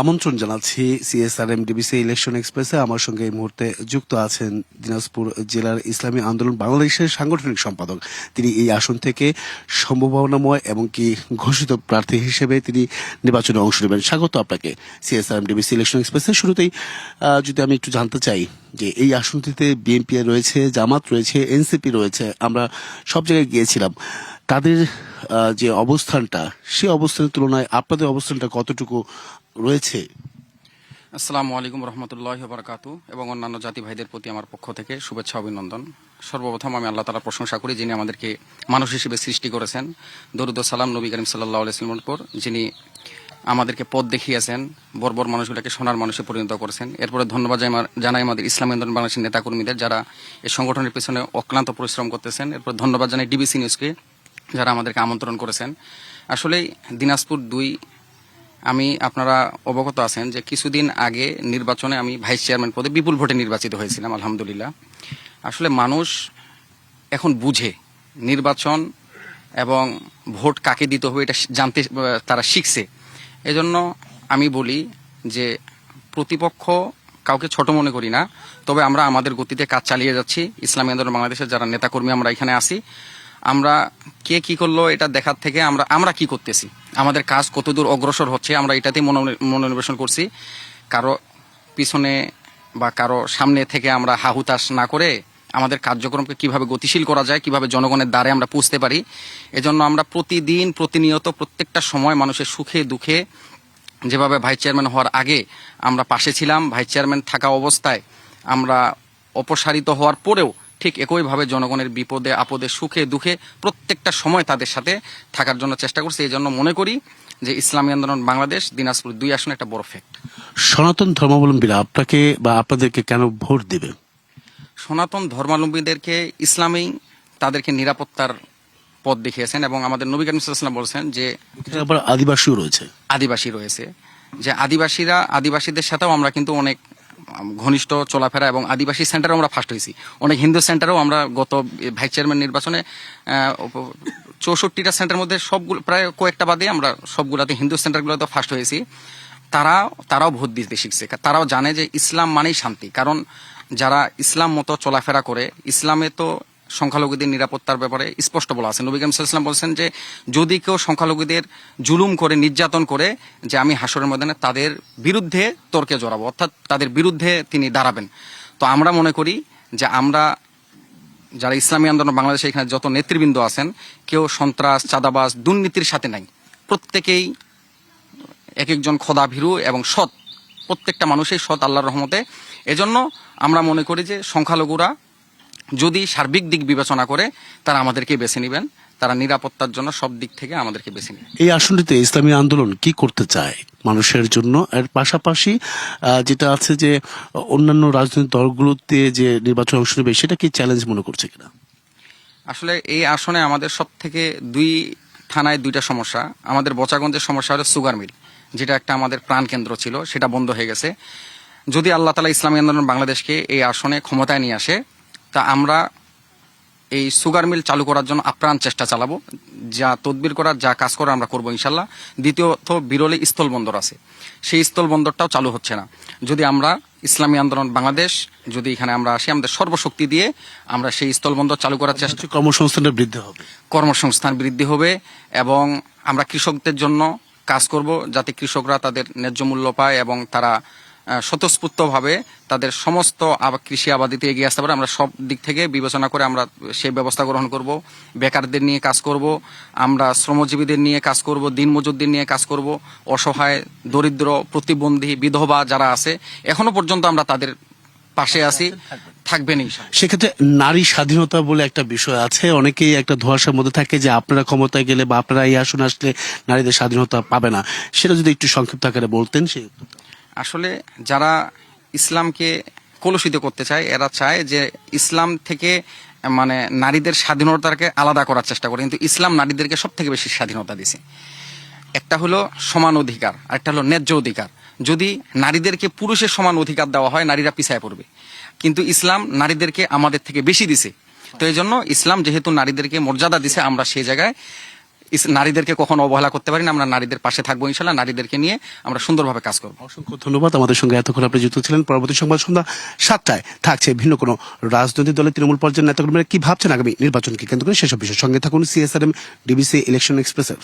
আমন্ত্রণ জানাচ্ছি CSRM DBC election এক্সপ্রেসে আমার সঙ্গে এই মুহূর্তে যুক্ত আছেন দিনাজপুর জেলার ইসলামী আন্দোলন বাংলাদেশের সাংগঠনিক সম্পাদক। তিনি এই আসন থেকে সম্ভাবনাময় এবং কি ঘোষিত প্রার্থী হিসেবে তিনি নির্বাচনে অংশ নেবেন। স্বাগত আপনাকে সিএসআরএম ডিবিসি ইলেকশন এক্সপ্রেসে শুরুতেই যদি আমি একটু জানতে চাই যে এই আসনটিতে বিএনপি রয়েছে, জামাত রয়েছে এনসিপি রয়েছে, আমরা সব জায়গায় গিয়েছিলাম। তাদের যে অবস্থানটা, সে অবস্থানের তুলনায় আপনাদের অবস্থানটা কতটুকু রয়েছে। আসসালামু আলাইকুম রহমতুল্লাহ বারকাতু এবং অন্যান্য জাতি ভাইদের প্রতি আমার পক্ষ থেকে শুভেচ্ছা অভিনন্দন। সর্বপ্রথম আমি আল্লাহ তালার প্রশংসা করি যিনি আমাদেরকে মানুষ হিসেবে সৃষ্টি করেছেন। দরুদ সালাম নবী করিম সাল্লাহ আলাইসলামের উপর, যিনি আমাদেরকে পথ দেখিয়েছেন, বর্বর মানুষগুলোকে সোনার মানুষে পরিণত করেছেন। এরপরে ধন্যবাদ জানাই- আমাদের ইসলাম আন্দোলন বাংলাদেশের নেতাকর্মীদের যারা এই সংগঠনের পেছনে অক্লান্ত পরিশ্রম করতেছেন। এরপর ধন্যবাদ জানাই ডিবিসি নিউজকে, যারা আমাদেরকে আমন্ত্রণ করেছেন। আসলে দিনাজপুর দুই আমি, আপনারা অবগত আছেন যে কিছুদিন আগে নির্বাচনে আমি ভাইস চেয়ারম্যান পদে বিপুল ভোটে নির্বাচিত হয়েছিলাম, আলহামদুলিল্লাহ। আসলে মানুষ এখন বুঝে নির্বাচন এবং ভোট কাকে দিতে হবে, এটা জানতে তারা শিখছে। এজন্য আমি বলি যে প্রতিপক্ষ কাউকে ছোট মনে করি না, তবে আমরা আমাদের গতিতে কাজ চালিয়ে যাচ্ছি। ইসলামী আন্দোলন বাংলাদেশের যারা নেতাকর্মী, আমরা এখানে আছি। আমরা কে কি করল, এটা দেখার থেকে আমরা আমরা কি করতেছি? আমাদের কাজ কতদূর অগ্রসর হচ্ছে, আমরা এটাতেই মনো- মনোনিবেশন করছি। কারও পিছনে বা কারও সামনে থেকে আমরা হাহুতাশ না করে আমাদের কার্যক্রমকে কীভাবে গতিশীল করা যায়, কীভাবে জনগণের দ্বারে আমরা পুষতে পারি, এজন্য আমরা প্রতিদিন প্রতিনিয়ত প্রত্যেকটা সময় মানুষের সুখে দুঃখে যেভাবে ভাইস চেয়ারম্যান হওয়ার আগে আমরা পাশে ছিলাম, ভাইস চেয়ারম্যান থাকা অবস্থায় আমরা অপসারিত হওয়ার পরেও ঠিক একইভাবে জনগণের বিপদে আপদে সুখে দুঃখে প্রত্যেকটা সময় তাদের সাথে থাকার জন্য চেষ্টা করছি। এই জন্য মনে করি যে ইসলামী আন্দোলন বাংলাদেশ দিনাজপুর দুই আসনে একটা বড় ফ্যাক্ট সনাতন ধর্মাবলম্বীরা আপনাকে বা আপনাদেরকে কেন ভোট দিবে? সনাতন ধর্মাবলম্বীদেরকে ইসলামী তাদেরকে নিরাপত্তার পথ দেখিয়েছেন এবং আমাদের নবী করিম সাল্লাল্লাহু বলছেন যে আদিবাসীও রয়েছে। আদিবাসী রয়েছে। যে আদিবাসীরা আদিবাসীদের সাথেও আমরা কিন্তু অনেক ঘনিষ্ঠ চলাফেরা এবং আদিবাসী সেন্টারেও আমরা ফার্স্ট হয়েছি। অনেক হিন্দু সেন্টারেও আমরা গত ভাইস চেয়ারম্যান নির্বাচনে চৌষট্টিটা সেন্টারের মধ্যে সবগুলো, প্রায় কয়েকটা বাদে আমরা সবগুলাতে হিন্দু সেন্টারগুলোতে ফার্স্ট হয়েছি। তারা, তারাও ভোট দিতে শিখছে। তারাও জানে যে ইসলাম মানেই শান্তি। কারণ যারা ইসলাম মতো চলাফেরা করে, ইসলামে তো সংখ্যালঘুদের নিরাপত্তার ব্যাপারে স্পষ্ট বলা আছে। নবী ওয়াসাল্লাম বলছেন যে, যদি কেউ সংখ্যালঘুদের জুলুম করে, নির্যাতন করে, যে আমি হাসরের ময়দানে, তাদের বিরুদ্ধে তর্কে জড়াবো, অর্থাৎ তাদের বিরুদ্ধে তিনি দাঁড়াবেন। তো আমরা মনে করি যে আমরা যারা ইসলামী আন্দোলন, বাংলাদেশে এখানে যত নেতৃবৃন্দ আছেন, কেউ সন্ত্রাস, চাঁদাবাজ, দুর্নীতির সাথে নাই। প্রত্যেকেই এক একজন খোদা ভীরু এবং সৎ। প্রত্যেকটা মানুষই সৎ আল্লাহর রহমতে। এজন্য আমরা মনে করি যে সংখ্যালঘুরা যদি সার্বিক দিক বিবেচনা করে তারা আমাদেরকে বেছে নেবেন তারা নিরাপত্তার জন্য সব দিক থেকে আমাদেরকে বেছে নেবেন এই আসনটিতে ইসলামী আন্দোলন কি করতে চায় মানুষের জন্য? এর পাশাপাশি যেটা আছে যে অন্যান্য রাজনৈতিক দলগুলোতে যে নির্বাচন অংশ নেবে সেটা কি চ্যালেঞ্জ মনে করছে কিনা? আসলে এই আসনে আমাদের সব থেকে দুই থানায় দুইটা সমস্যা। আমাদের বচাগঞ্জের সমস্যা হলো সুগার মিল যেটা একটা আমাদের প্রাণ কেন্দ্র ছিল সেটা বন্ধ হয়ে গেছে। যদি আল্লাহ তালা ইসলামী আন্দোলন বাংলাদেশকে এই আসনে ক্ষমতায় নিয়ে আসে তা আমরা এই সুগার মিল চালু করার জন্য আপ্রাণ চেষ্টা চালাবো। যা তদবির করার যা কাজ করার আমরা করব ইনশাল্লাহ। দ্বিতীয়ত বিরলে স্থল বন্দর আছে। সেই স্থল বন্দরটাও চালু হচ্ছে না। যদি আমরা ইসলামী আন্দোলন বাংলাদেশ যদি এখানে আমরা আসি আমাদের সর্বশক্তি দিয়ে আমরা সেই স্থল বন্দর চালু করার চেষ্টা হচ্ছে কর্মসংস্থানের বৃদ্ধি হবে। কর্মসংস্থান বৃদ্ধি হবে এবং আমরা কৃষকদের জন্য কাজ করব যাতে কৃষকরা তাদের ন্যায্য মূল্য পায় এবং তারা স্বতঃস্ফূর্তভাবে তাদের সমস্ত কৃষি আবাদিতে এগিয়ে আসতে পারে। আমরা সব দিক থেকে বিবেচনা করে আমরা সেই ব্যবস্থা গ্রহণ করব। বেকারদের নিয়ে কাজ করব। আমরা শ্রমজীবীদের নিয়ে কাজ করব। দিনমজুরদের নিয়ে কাজ করব। অসহায়, দরিদ্র, প্রতিবন্ধী, বিধবা যারা আছে, এখনও পর্যন্ত আমরা তাদের পাশে আছি। সেক্ষেত্রে নারী স্বাধীনতা বলে একটা বিষয় আছে। অনেকেই একটা ধোয়াশার মধ্যে থাকে যে আপনারা ক্ষমতায় গেলে বা আপনারা এই আসনে আসলে নারীদের স্বাধীনতা পাবে না। সেটা যদি একটু সংক্ষিপ্ত আকারে বলতেন সে আসলে যারা ইসলামকে কলুষিত করতে চায়, এরা চায় যে ইসলাম থেকে মানে নারীদের স্বাধীনতাকে আলাদা করার চেষ্টা করে। কিন্তু ইসলাম নারীদেরকে সব থেকে বেশি স্বাধীনতা দিছে। একটা হলো সমান অধিকার আর একটা হলো ন্যায্য অধিকার। যদি নারীদেরকে পুরুষের সমান অধিকার দেওয়া হয়, নারীরা পিছায় পড়বে। কিন্তু ইসলাম নারীদেরকে আমাদের থেকে বেশি দিছে। তো এই জন্য ইসলাম যেহেতু নারীদেরকে মর্যাদা দিছে, আমরা সেই জায়গায় নারীদেরকে কখনো অবহেলা করতে পারি না, আমরা নারীদের পাশে থাকব ইনশাল্লাহ, নারীদেরকে নিয়ে আমরা সুন্দরভাবে কাজ করব। অসংখ্য ধন্যবাদ, আমাদের সঙ্গে এতক্ষণ আপনি যুক্ত ছিলেন। পরবর্তী সংবাদ সন্ধ্যা সাতটায় থাকছে ভিন্ন কোনো রাজনৈতিক দলের তৃণমূল পর্যায়ের নেতাকর্মীরা কি ভাবছেন আগামী নির্বাচনকে কেন্দ্র করে? সেসব বিষয়ের সঙ্গে থাকুন সিএসআরএম, ডিবিসি ইলেকশন এক্সপ্রেসের।